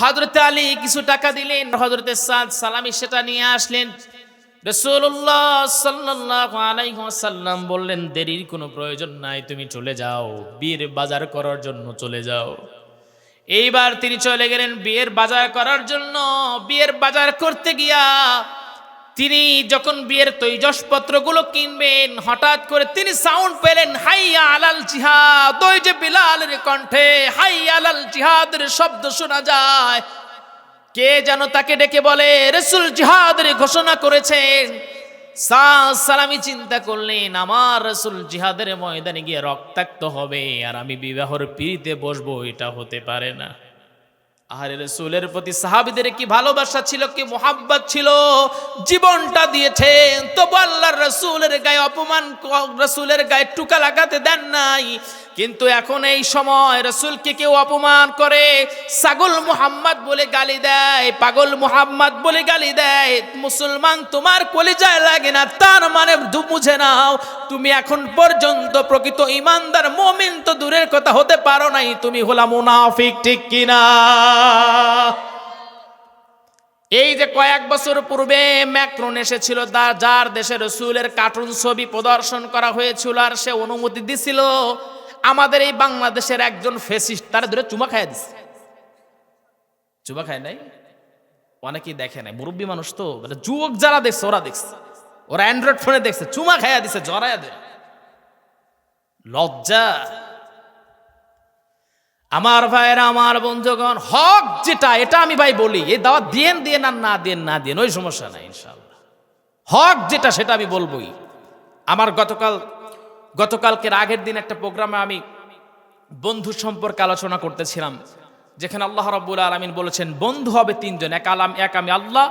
হজরতে আলী কিছু টাকা দিলেন হজরতে সাদ সালামি সেটা নিয়ে আসলেন। রসুল্লাহ সাল্লাহ আলাইসাল্লাম বললেন, দেরির কোনো প্রয়োজন নাই, তুমি চলে যাও, বিয়ের বাজার করার জন্য চলে যাও। এইবার তিনি চলে গেলেন বিয়ের বাজার করার জন্য। বিয়ের বাজার করতে গিয়া তিনি যখন বিয়ের তৈজসপত্রগুলো কিনবেন, হঠাৎ করে তিনি সাউন্ড পেলেন, হাইয়া আলাল জিহাদ, ওই যে বিলালের কণ্ঠে হাইয়া আলাল জিহাদের শব্দ শোনা যায়। কে যেন তাকে ডেকে বলে, রসুল জিহাদের ঘোষণা করেছেন। সালামি চিন্তা করলেন, আমার রসুল জিহাদের ময়দানে গিয়ে রক্তাক্ত হবে আর আমি বিবাহর পিড়িতে বসবো, এটা হতে পারে না। আরে রসুলের প্রতি সাহাবিদের কি ভালোবাসা ছিল, কি মোহাব্বত ছিল? জীবনটা দিয়েছেন, তবু আল্লাহর রসুলের গায়ে অপমান রসুলের গায়ে টুকা লাগাতে দেন নাই। কিন্তু এখন এই সময় রসুলকে কেউ অপমান করে, ছাগল মুহাম্মদ বলে গালি দেয়, পাগল মুহাম্মদ বলে গালি দেয়, মুসলমান তোমার কলিজায় লাগে না, তার মানে বুঝে নাও, তুমি এখন পর্যন্ত প্রকৃত ইমানদার, মমিন তো দূরের কথা হতে পারো নাই, তুমি হলা মুনাফিক, ঠিক কিনা? এই যে কয়েক বছর পূর্বে ম্যাক্রন এসেছিল যার দেশে রসুলের কার্টুন ছবি প্রদর্শন করা হয়েছিল, আর সে অনুমতি দিছিল আমাদের এই বাংলাদেশের একজন ফেসিস্ট, তারা ধরে চুমা খাইয়া দিছে। চুমা খায় নাই? অনেকেই দেখে নাই। মুরব্বী মানুষ তো মানে যুবক যারা দেখছে, ওরা দেখছে। ওরা অ্যান্ড্রয়েড ফোনে দেখছে, চুমা খাইয়া দিছে জরাইয়া দে লজ্জা। আমার ভাইয়েরা, আমার বন্ধুগণ, হক যেটা, এটা আমি ভাই বলি এই দাওয়া দিয়েন দিয়ে না না দিয়েন না দিয়েন, ওই সমস্যা নাই ইনশাল্লাহ হক যেটা, সেটা আমি বলবোই। আমার গতকাল গতকালকের আগের দিন একটা প্রোগ্রামে আমি বন্ধু সম্পর্কে আলোচনা করতেছিলাম, যেখানে আল্লাহ রাব্বুল আলামিন বলেছেন, বন্ধু হবে তিনজন, এক আলাম, এক আমি আল্লাহ,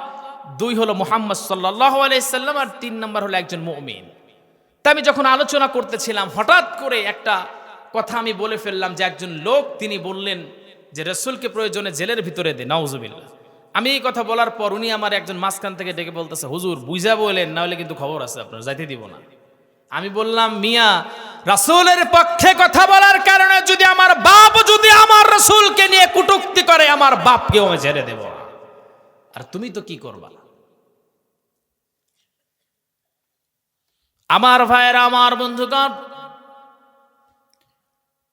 দুই হলো মুহাম্মদ সাল্লাল্লাহু আলাইহি সাল্লাম, আর তিন নম্বর হলো একজন মুমিন। তা আমি যখন আলোচনা করতেছিলাম, হঠাৎ করে একটা কথা আমি বলে ফেললাম যে একজন লোক, তিনি বললেন যে, রসুলকে প্রয়োজনে জেলের ভিতরে দে, নাউজুবিল্লাহ। আমি এই কথা বলার পর উনি আমার একজন মাঝখান থেকে ডেকে বলতেছে, হুজুর, বুঝা বলেন না হলে কিন্তু খবর আছে আপনার, যাইতে দিব না। আমি বললাম, মিয়া, রাসূলের পক্ষে কথা বলার কারণে যদি আমার বাপ যদি আমার রসুলকে নিয়ে কুটুক্তি করে, আমার বাপকেও আমি ছেড়ে দেব। আর তুমি তো কি করবা? আমার ভাইয়েরা, আমার বন্ধুগণ,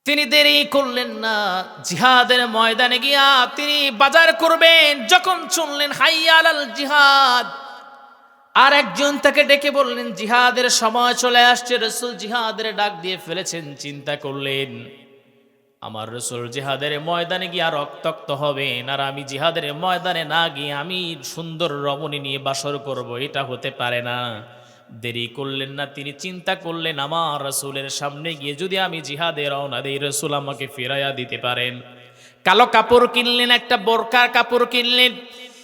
তিনি দেরি করলেন না। জিহাদের ময়দানে গিয়া তিনি বাজার করবেন। যখন শুনলেন হাইয়াল জিহাদ আর একজন তাকে ডেকে বললেন, জিহাদের সময় চলে আসছে, রসুল জিহাদের ডাক দিয়ে ফেলেছেন, চিন্তা করলেন, আমার রসুল জিহাদের ময়দানে গিয়ে রক্তাক্ত হবেন, আর আমি জিহাদের ময়দানে না গিয়ে আমি সুন্দর রমণী নিয়ে বাসর করব, এটা হতে পারে না। দেরি করলেন না, তিনি চিন্তা করলেন, আমার রসুলের সামনে গিয়ে যদি আমি জিহাদে রওনা দিই, রসুল আমাকে ফেরাইয়া দিতে পারেন। কালো কাপড় কিনলেন, একটা বোরকার কাপড় কিনলেন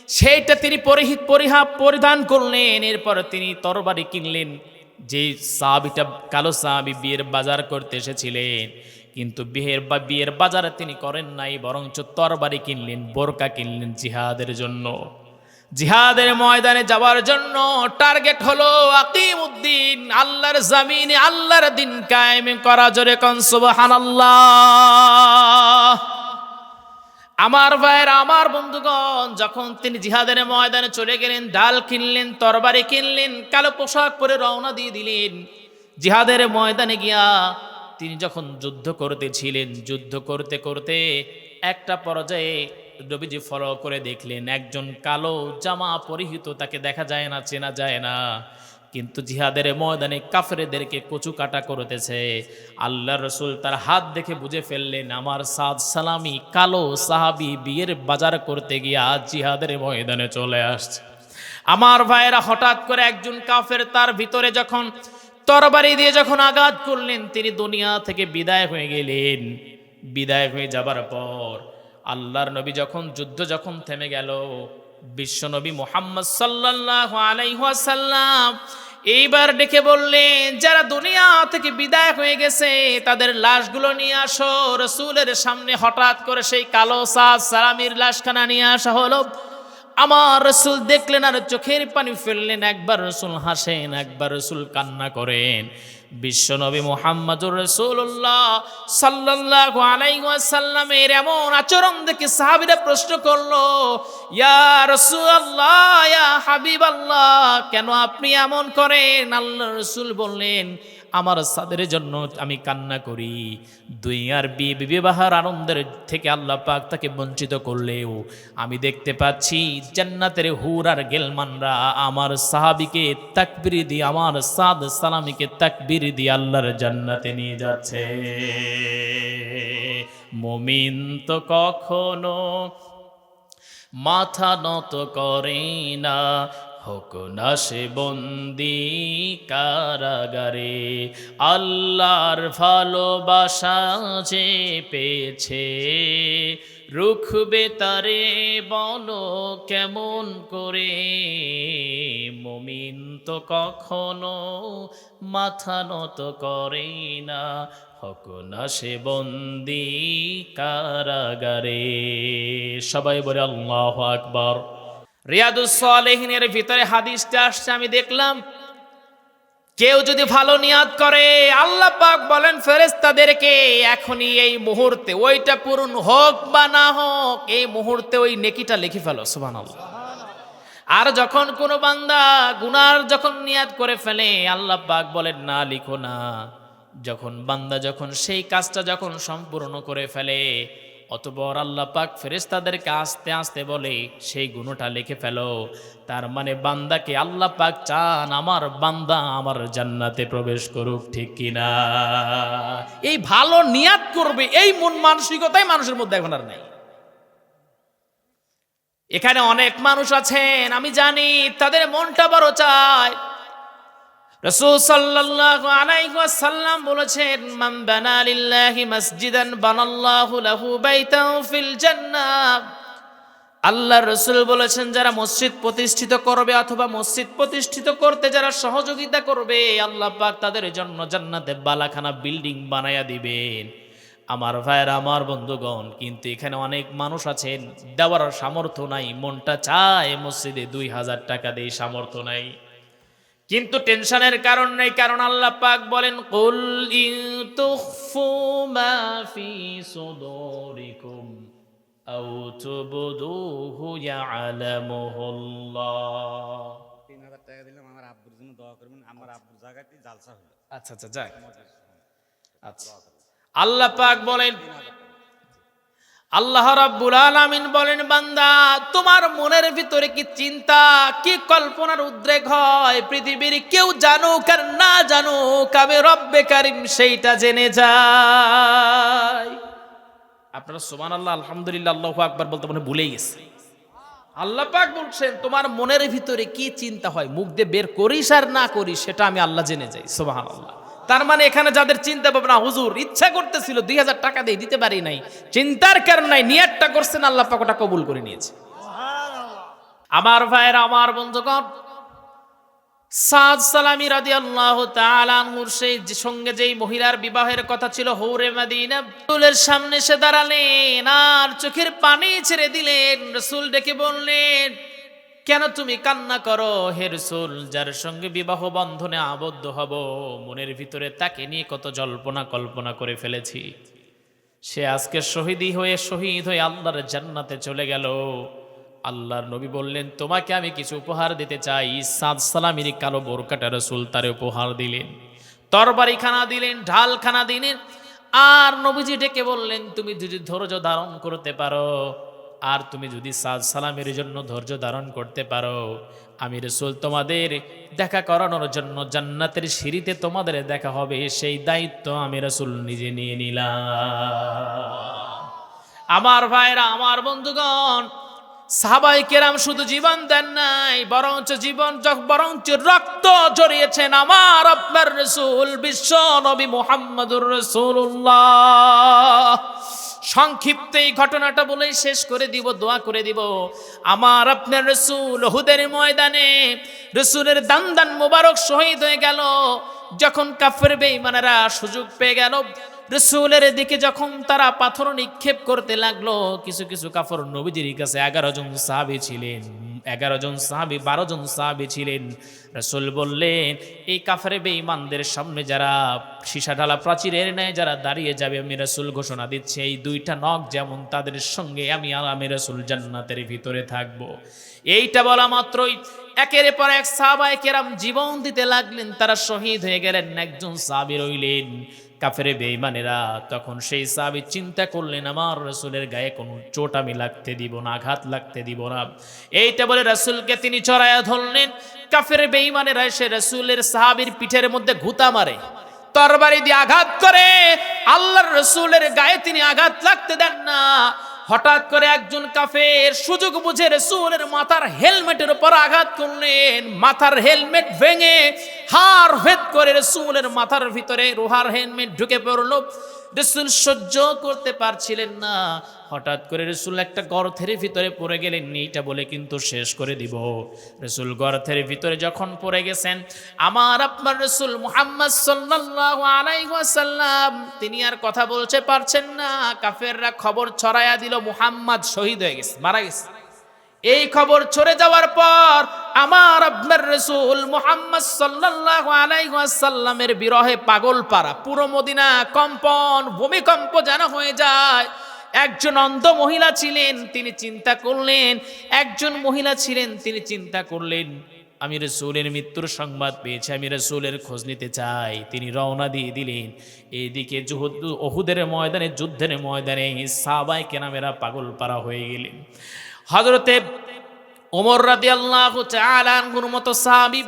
সেইটা তিনি পরিহিত পরিহা, পরিধান করলেন, এরপর তিনি তরবারি কিনলেন, যে সাহাবিটা, কালো সাহাবি বিয়ের বাজার করতে এসেছিলেন। কিন্তু বিয়ের বা, বিয়ের বাজারে তিনি করেন নাই, বরঞ্চ তরবারি কিনলেন, বোরকা কিনলেন জিহাদের জন্য। জিহাদের ময়দানে যাওয়ার জন্য টার্গেট হলো আকিম উদ্দিন আল্লাহর জামিনে আল্লাহর দিন কায়েম করা। জোরে কন, সুবহানাল্লাহ। আমার ভাইয়ের, আমার বন্ধুগণ, যখন তিনি জিহাদের ময়দানে চলে গেলেন, ডাল কিনলেন, তরবারি কিনলেন, কালো পোশাক পরে রওনা দিয়ে দিলেন। জিহাদের ময়দানে গিয়া তিনি যখন যুদ্ধ করতেছিলেন যুদ্ধ করতে করতে একটা পর্যায়ে রবিজি ফলো করে দেখলেন, একজন কালো জামা পরিহিত, তাকে দেখা যায় না, চেনা যায় না। কিন্তু জিহাদের ময়দানে কাফেরদেরকে কচু কাটা করতেছে। আল্লাহ রসুল তার হাত দেখে বুঝে ফেললেন, আমার সাদ সালামি কালো সাহাবি বিয়ের বাজার করতে গিয়ে আজ জিহাদের ময়দানে চলে আসছে। আমার ভাইয়েরা হঠাৎ করে একজন কাফের তার ভিতরে যখন তরবারি দিয়ে যখন আঘাত করলেন, তিনি দুনিয়া থেকে বিদায় হয়ে গেলেন। বিদায় হয়ে যাবার পর আল্লাহর নবী যখন যুদ্ধ যখন থেমে গেল বিশ্বনবী মোহাম্মদ সাল্লাহ আলাইহাসাল্লাম এইবার ডেকে বললেন যারা দুনিয়া থেকে বিদায় হয়ে গেছে, তাদের লাশগুলো নিয়ে আসো। রসুলের সামনে হঠাৎ করে সেই কালো সাদ সালামির লাশখানা নিয়ে আসা হলো। আমার রসুল দেখলেন আর চোখের পানি ফেললেন। একবার রসুল হাসেন, একবার রসুল কান্না করেন। বিশ্বনবী মোহাম্মদুর রসুল্লাহ সাল্লাহ আলাইসাল্লামের এমন আচরণ দেখে সাহাবিরা প্রশ্ন করল, ইয়া ইয়া হাবিবাল্লাহ, কেন আপনি এমন করেন? আল্লাহ রসুল বললেন আমার সাদের জন্য আমি কান্না করি। দুনিয়ার বিয়ে বিবাহের আনন্দের থেকে আল্লাহ পাক তাকে বঞ্চিত করলেও আমি দেখতে পাচ্ছি জান্নাতের হুর আর গেলমানরা আমার সাহাবিকে তাকবির দিয়ে, আমার সাদ সালামিকে তাকবির দিয়ে আল্লাহর জান্নাতে নিয়ে যাচ্ছে। মুমিন তো কখনো মাথা নত করে না হোক না সে বন্দি কারাগারে, আল্লাহর ভালোবাসা যে পেয়েছে, রুখবে তারে বলো কেমন করে? মমিন তো কখনো মাথা নত করে না, হক না সে বন্দি কারাগারে। সবাই বলে আল্লাহ আকবর। রিয়াদুসলেহিনের ভিতরে হাদিসটা আসছে, আমি দেখলাম, কেউ যদি ভালো নিয়াদ করে, আল্লাহ পাক বলেন ফেরেস্তাদেরকে এখনই এই মুহূর্তে, ওইটা পূরণ হোক বা না হোক, এই মুহূর্তে ওই নেকিটা লিখে ফেলো, সুবহানাল্লাহ। আর যখন কোনো বান্দা গুনার যখন নিয়াদ করে ফেলে, আল্লাহ পাক বলেন, না, লিখো না। যখন বান্দা যখন সেই কাজটা যখন সম্পূর্ণ করে ফেলে অতবর আল্লাহ পাক ফেরেস্তাদেরকে আস্তে আস্তে বলে, সেই গুণটা লিখে ফেলো। তার মানে বান্দাকে আল্লাহ পাক চান আমার বান্দা আমার জান্নাতে প্রবেশ করুক, ঠিক কিনা এই ভালো নিয়াত করবে, এই মন মানসিকতাই মানুষের মধ্যে এখন আর নেই। এখানে অনেক মানুষ আছেন, আমি জানি, তাদের মনটা বড় চায়। রসুল সাল্লাল্লাহু আলাইহি ওয়াসাল্লাম বলেছেন, মান বানা লিল্লাহি বানাল্লাহু লাহু বাইতান ফিল জান্নাহ। আল্লাহ রসুল বলেছেন, যারা মসজিদ প্রতিষ্ঠিত করবে অথবা মসজিদ প্রতিষ্ঠিত করতে যারা সহযোগিতা করবে, আল্লাহ পাক তাদের জন্য জান্নাতে বালাখানা বিল্ডিং বানায়া দিবেন। আমার ভাইয়ের, আমার বন্ধুগণ, কিন্তু এখানে অনেক মানুষ আছেন, দেওয়ার সামর্থ্য নাই, মনটা চায় মসজিদে দুই হাজার টাকা দিয়ে সামর্থ্য নাই। কিন্তু টেনশনের কারণ নেই কারণ আল্লাহ পাক বলেন কুল ইন তুখফু মা ফি সুদুরিকুম আও তুবদুহু ইয়ালামুহুল্লাহ। তিন হাজার টাকা দিলাম আমার আব্বুর জন্য দোয়া করবেন আমার আব্বুর জায়গাতে জালসা হলো। আচ্ছা আচ্ছা যাক। আচ্ছা। আল্লাহ পাক বলেন আল্লাহ রাব্বুল আলামিন বলেন, বান্দা, তোমার মনের ভিতরে কি চিন্তা, কি কল্পনার উদ্রেক হয়? পৃথিবীর কেউ জানুক আর না জানুক, আমি রব্বে কারিম সেইটা জেনে যায় আপনারা সুবহান আল্লাহ আলহামদুলিল্লাহ, আল্লাহু আকবার বলতে মনে ভুলেই গেছে। আল্লাহ পাক বলছেন, তোমার মনের ভিতরে কি চিন্তা হয়? মুখ দিয়ে বের করিস আর না করিস, সেটা আমি আল্লাহ জেনে যাই সুবহান আল্লাহ তার মানে এখানে যাদের চিন্তা ভাবনা হুজুর ইচ্ছা করতেছিল দুই হাজার টাকা দিয়ে দিতে পারি নাই চিন্তার কারণ নাই নিয়াতটা করছেন আল্লাহ পাক ওটা কবুল করে নিয়েছে। আমার ভাইয়ের আমার বন্ধুগণ সাদ সালামি রাদি আল্লাহ তালানহুর সেই সঙ্গে যেই মহিলার বিবাহের কথা ছিল হৌরে মাদিনা রসুলের সামনে এসে দাঁড়ালেন আর চোখের পানি ছেড়ে দিলেন। রসুল ডেকে বললেন কেন তুমি কান্না করো হে রসুল? যার সঙ্গে বিবাহ বন্ধনে আবদ্ধ হব, মনের ভিতরে তাকে নিয়ে কত জল্পনা কল্পনা করে ফেলেছি। সে আজকে শহীদই হয়ে, শহীদ হয়ে আল্লাহর জান্নাতে চলে গেল। আল্লাহর নবী বললেন, তোমাকে আমি কিছু উপহার দিতে চাই। সাদ সালামির কালো বোরকাটা রসুল তারে উপহার দিলেন। তরবারিখানা দিলেন, ঢালখানা দিলেন। আর নবীজি ডেকে বললেন, তুমি যদি ধৈর্য ধারণ করতে পারো আর তুমি যদি সাদ সালামের জন্য ধৈর্য ধারণ করতে পারো, আমি রসুল তোমাদের দেখা করানোর জন্য জান্নাতের সিঁড়িতে তোমাদের দেখা হবে, সেই দায়িত্ব আমি রসুল নিজে নিয়ে নিলাম। আমার ভাইরা, আমার বন্ধুগণ, সাহাবাই কেরাম শুধু জীবন দেন নাই, বরঞ্চ জীবন বরঞ্চ রক্ত জড়িয়েছেন আমার আপনার রসুল, বিশ্ব নবী মোহাম্মদুর রসুল্লাহ সংক্ষিপ্ত এই ঘটনাটা বলেই শেষ করে দিব, দোয়া করে দিব। আমার আপনার রসুল হুদের ময়দানে রসুলের দান দান মোবারক শহীদ হয়ে গেল। যখন কাফের বেইমানেরা সুযোগ পেয়ে গেল, রসুলের দিকে যখন তারা পাথর নিক্ষেপ করতে লাগল, কিছু কিছু কাফর নবীজির কাছে এগারো জন সাহাবি ছিলেন। এগারো জন সাহাবি, বারো জন সাহাবি ছিলেন। রসুল বললেন, এই কাফারে বেঈমানদের সামনে যারা সীসা ঢালা প্রাচীরের ন্যায় যারা দাঁড়িয়ে যাবে, আমি রসুল ঘোষণা দিচ্ছি, এই দুইটা নখ যেমন তাদের সঙ্গে, আমি আলামে রসুল জান্নাতের ভিতরে থাকব। এইটা বলা মাত্রই একের পর এক সাহাবায় কেরাম জীবন দিতে লাগলেন, তারা শহীদ হয়ে গেলেন, একজন সাহাবি রইলেন। কাফেরে বেঈমানেরা তখন সেই সাহাবি চিন্তা করলেন, আমার রসুলের গায়ে কোনো চোট আমি লাগতে দিব না, আঘাত লাগতে দিব না। এইটা বলে রসুলকে তিনি চড়াইয়া ধরলেন। কাফের বেঈমানেরা সে রসুলের সাহাবির পিঠের মধ্যে ঘুতা মারে, তরবারি দিয়ে আঘাত করে। আল্লাহর রসুলের গায়ে তিনি আঘাত লাগতে দেন না। হঠাৎ করে একজন কাফের সুযোগ বুঝে রসুলের মাথার হেলমেটের উপর আঘাত করলেন। মাথার হেলমেট ভেঙে হার ভেদ করে রসুলের মাথার ভিতরে রোহার হেলমেট ঢুকে পড়ল। রসুল সহ্য করতে পারছিলেন না। হঠাৎ করে রসুল একটা গর্থের ভিতরে পড়ে গেলেন, এইটা বলে কিন্তু শেষ করে দিব। রসুল গর্থের ভিতরে যখন পড়ে গেছেন, আমার আপনার রসুল মুহাম্মদ সাল্লাল্লাহু আলাইহি ওয়াসাল্লাম, তিনি আর কথা বলতে পারছেন না। কাফেররা খবর ছড়ায়া দিল, মুহাম্মদ শহীদ হয়ে গেছে, মারা গেছে। এই খবর ছড়ে যাওয়ার পর আমার আপনার রসুল মোহাম্মদ সাল্লাল্লাহু আলাইহি ওয়াসাল্লামের বিরহে পাগল পারা পুরো মদিনা কম্পন, ভূমিকম্প যেন হয়ে যায়। একজন অন্ধ মহিলা ছিলেন, তিনি চিন্তা করলেন, একজন মহিলা ছিলেন, তিনি চিন্তা করলেন, আমি রসুলের মৃত্যুর সংবাদ পেয়েছি, আমি রসুলের খোঁজ নিতে চাই। তিনি রওনা দিয়ে দিলেন এইদিকে ওহুদের ময়দানে, যুদ্ধের ময়দানে সাবাই কেনামেরা পাগল পারা হয়ে গেলেন। হজরতে ওমর রাদি আল্লাহ মতো সাহাবি,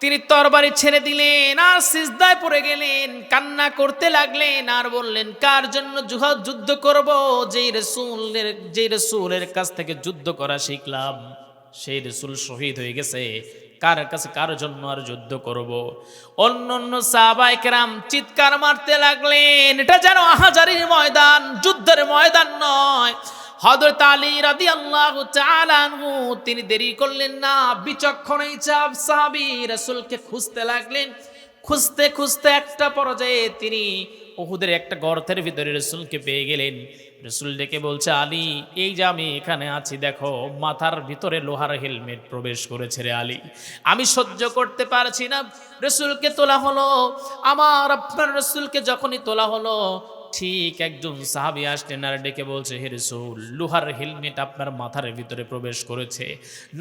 তিনি তরবারি ছেড়ে দিলেন, আর সিজদায় পড়ে গেলেন, কান্না করতে লাগলেন, আর বললেন, কার জন্য জুহাদ যুদ্ধ করব? যেই রসুলের যেই রসুলের কাছ থেকে যুদ্ধ করা শিখলাম, সেই রসুল শহীদ হয়ে গেছে, কার কাছে কার জন্য আর যুদ্ধ করব? অন্য অন্য সাহাবাইকেরাম চিৎকার মারতে লাগলেন, এটা যেন আহাজারির ময়দান, যুদ্ধের ময়দান নয় হযরত আলী তাআলা আনহু, তিনি দেরি করলেন না বিচক্ষণ চাপ সাহাবী রাসূলকে খুঁজতে লাগলেন। খুঁজতে খুঁজতে একটা পর্যায়ে তিনি ওহুদের একটা গর্তের ভিতরে রসুলকে পেয়ে গেলেন। রসুল ডেকে বলছে, আলী, এই যে আমি এখানে আছি, দেখো, মাথার ভিতরে লোহার হেলমেট প্রবেশ করেছে রে আলী। আমি সহ্য করতে পারছি না। রসুলকে তোলা হলো, আমার আপনার রসুলকে যখনই তোলা হলো ঠিক একজন সাহাবি আসলেন, আর ডেকে বলছে, হে রসুল, লোহার হেলমেট আপনার মাথার ভিতরে প্রবেশ করেছে।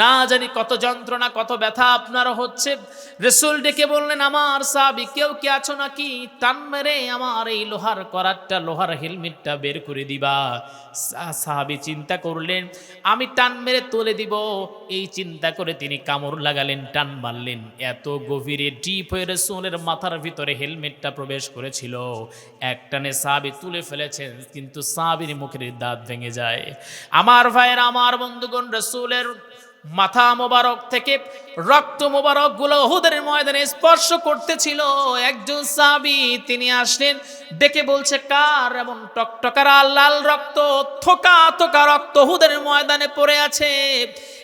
না জানি কত যন্ত্রণা, কত ব্যথা আপনার হচ্ছে। রসুল ডেকে বললেন, আমার সাহাবি কেউ কি আছো নাকি? টান মেরে আমার এই লোহার করারটা, লোহার হেলমেটটা বের করে দিবা। সাহাবি চিন্তা করলেন, আমি টান মেরে তুলে দিব। এই চিন্তা করে তিনি কামড় লাগালেন, টান মারলেন। এত গভীরে, ডিপ হয়ে রসুলের মাথার ভিতরে হেলমেটটা প্রবেশ করেছিল। এক টানে সাহাবি তুলে ফেলেছেন, কিন্তু সাহাবির মুখের দাঁত ভেঙে যায়। আমার ভাইয়ের, আমার বন্ধুগণ, রসুলের মাথা মোবারক থেকে রক্ত মোবারকগুলো হুদের ময়দানে স্পর্শ করতেছিল। একজন সাবি তিনি আসলেন দেখে বলছে, কার এমন টকটকার লাল রক্ত, থোকা থোকা রক্ত হুদের ময়দানে পড়ে আছে?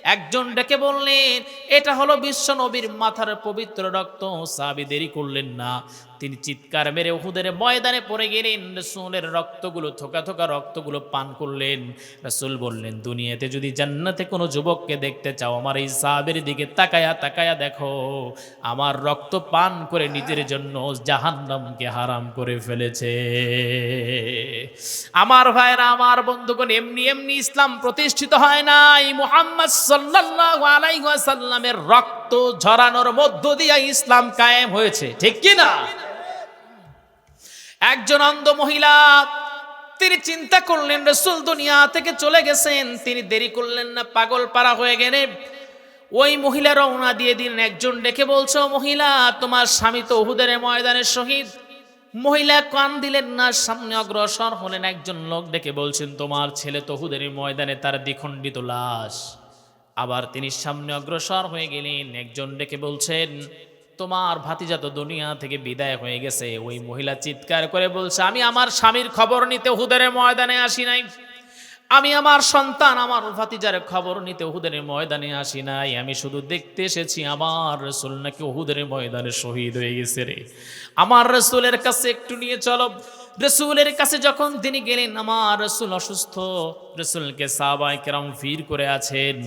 একজন ডেকে বললেন, এটা হলো বিশ্ব নবীর মাথার পবিত্র রক্ত সাবি দেরি করলেন না। তিনি চিৎকার মেরে উহুদের ময়দানে পড়ে গেলেন, রসুলের রক্তগুলো, থোকা থোকা রক্তগুলো পান করলেন। রসুল বললেন, দুনিয়াতে যদি জান্নাতে কোনো যুবককে দেখতে চাও, আমার এই সাহাবের দিকে তাকায়া তাকায়া দেখো। আমার রক্ত পান করে নিজের জন্য জাহান্নামকে হারাম করে ফেলেছে। আমার ভাইরা আমার বন্ধুগণ, এমনি এমনি ইসলাম প্রতিষ্ঠিত হয় নাই। মুহাম্মদ সাল্লাল্লাহু আলাইহি ওয়াসাল্লামের রক্ত ঝরানোর মধ্য দিয়ে ইসলাম কায়েম হয়েছে। ঠিক কি না একজন অন্ধ মহিলা, তিনি চিন্তা করলেন, রসুল দুনিয়া থেকে চলে গেছেন, তিনি দেরি করলেন না, পাগল পারা হয়ে গেলেন ওই মহিলা রওনা দিয়ে দিলেন, একজন ডেকে বলছো মহিলা, তোমার স্বামী তো উহুদের ময়দানের শহীদ। মহিলা কান দিলেন না, সামনে অগ্রসর হলেন, একজন লোক ডেকে বলছেন, তোমার ছেলে তো উহুদের ময়দানে তার দ্বিখণ্ডিত লাশ। আবার তিনি সামনে অগ্রসর হয়ে গেলেন। একজন ডেকে বলছেন, তোমার ভাতিজা তো দুনিয়া থেকে বিদায় হয়ে গেছে। ওই মহিলা চিৎকার করে বলছে, আমি আমার স্বামীর খবর নিতে হুদের ময়দানে আসি নাই। আমি আমার সন্তান আমার ভাতিজার খবর নিতে ওহুদের ময়দানে আসি নাই। আমি শুধু দেখতে এসেছি, আমার রসুল নাকি ওহুদের ময়দানে শহীদ হয়ে গেছে রে। আমার রসুলের কাছে একটু নিয়ে চলো। রসুলের কাছে যখন তিনি গেলেন, আমার রসুল অসুস্থ। রসুলকে সাবাই কেরাম ভিড় করে আছেন।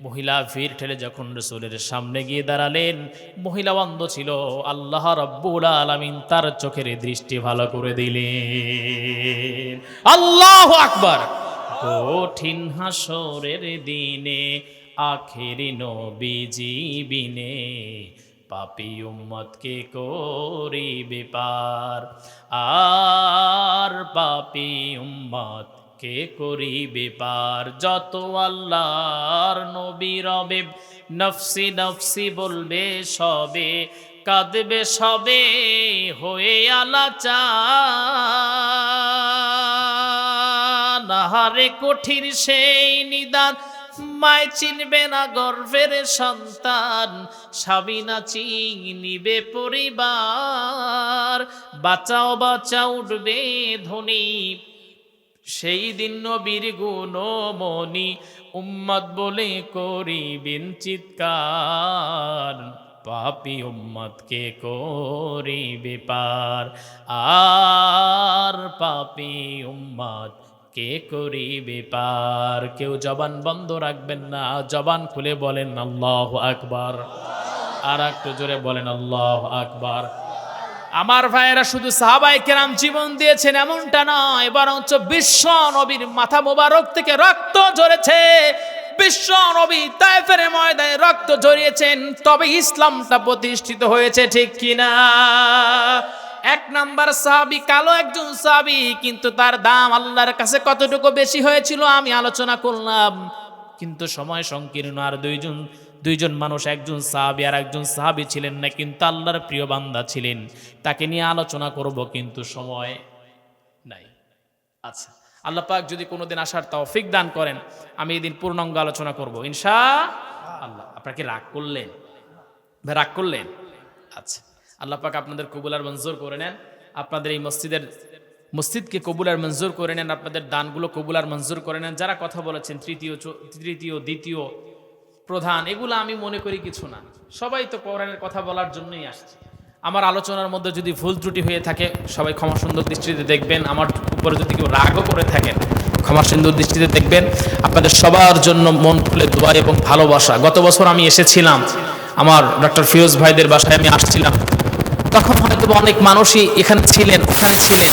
মহিলা ভিড় ঠেলে যখন রসুলের সামনে গিয়ে দাঁড়ালেন, মহিলা অন্ধ ছিল। আল্লাহ রব্বুল আলামিন তার চোখের দৃষ্টি ভালো করে দিলেন। আল্লাহ আকবার! কঠিন হাসরের দিনে, আখেরি নবীজি বিনে পাপি উম্মতকে করিবে পার। আর পাপি উম্মত কে করিবে পার? যত আল্লাহর নবী রবে, নফসি নফসি বলবে সবে, কাঁদবে সবে, হয়ে আলাচা নাহারে কঠিন সেই নিদান, মায় চিনবে না গর্ভের সন্তান সাবিনা চিনিবে পরিবার। বাঁচাও বাঁচা উঠবে ধনী সেই দিন নবীর গুণমণি উম্মত বলে করিবেন চিৎকার। পাপি উম্মতকে করি পার। আর পাপি উম্মত কে করি পার। কেউ জবান বন্ধ রাখবেন না, জবান খুলে বলেন আল্লাহ আকবার। আর একটু জোরে বলেন আল্লাহ আকবার। আমার ভাইয়েরা শুধু সাহাবাই কেরাম জীবন দিয়েছেন এমনটা নয়, বরঞ্চ বিশ্ব নবীর মাথা মোবারক থেকে রক্ত ঝরেছে। বিশ্ব নবী তাইফের ময়দানে রক্ত ঝরিয়েছেন, তবে ইসলামটা প্রতিষ্ঠিত হয়েছে ঠিক কিনা? এক নাম্বার সাহাবি কালো একজন সাহাবি, কিন্তু তার দাম আল্লাহর কাছে কতটুকু বেশি হয়েছিল আমি আলোচনা করলাম। কিন্তু সময় সংকীর্ণ আর দুইজন দুইজন মানুষ, একজন সাহাবি আর একজন সাহাবি ছিলেন না, কিন্তু আল্লাহর প্রিয় বান্দা ছিলেন। তাকে নিয়ে আলোচনা করব, কিন্তু সময় নাই। আচ্ছা আল্লাহ পাক যদি কোনোদিন আসার তৌফিক দান করেন, আমি এদিন পূর্ণাঙ্গ আলোচনা করব। ইনশা আল্লাহ, আপনারা কি রাগ করলেন? ভাই, রাগ করলেন? আচ্ছা আল্লাহ পাক আপনাদের কবুলার মঞ্জুর করে নেন। আপনাদের এই মসজিদের, মসজিদকে কবুলার মঞ্জুর করে নেন। আপনাদের দানগুলো কবুলার মঞ্জুর করে নেন। যারা কথা বলেছেন, তৃতীয় তৃতীয়, দ্বিতীয় প্রধান, এগুলো আমি মনে করি কিছু না। সবাই তো কোরআনের কথা বলার জন্যই আসছে। আমার আলোচনার মধ্যে যদি ভুল ত্রুটি হয়ে থাকে, সবাই ক্ষমা সুন্দর দৃষ্টিতে দেখবেন। আমার উপরে যদি কেউ রাগও করে থাকেন, ক্ষমা সুন্দর দৃষ্টিতে দেখবেন। আপনাদের সবার জন্য মন খুলে দোয়া এবং ভালোবাসা। গত বছর আমি এসেছিলাম, আমার ডক্টর ফিরোজ ভাইদের বাসায় আমি আসছিলাম। তখন হয়তো অনেক মানুষই এখানে ছিলেন, ওখানে ছিলেন।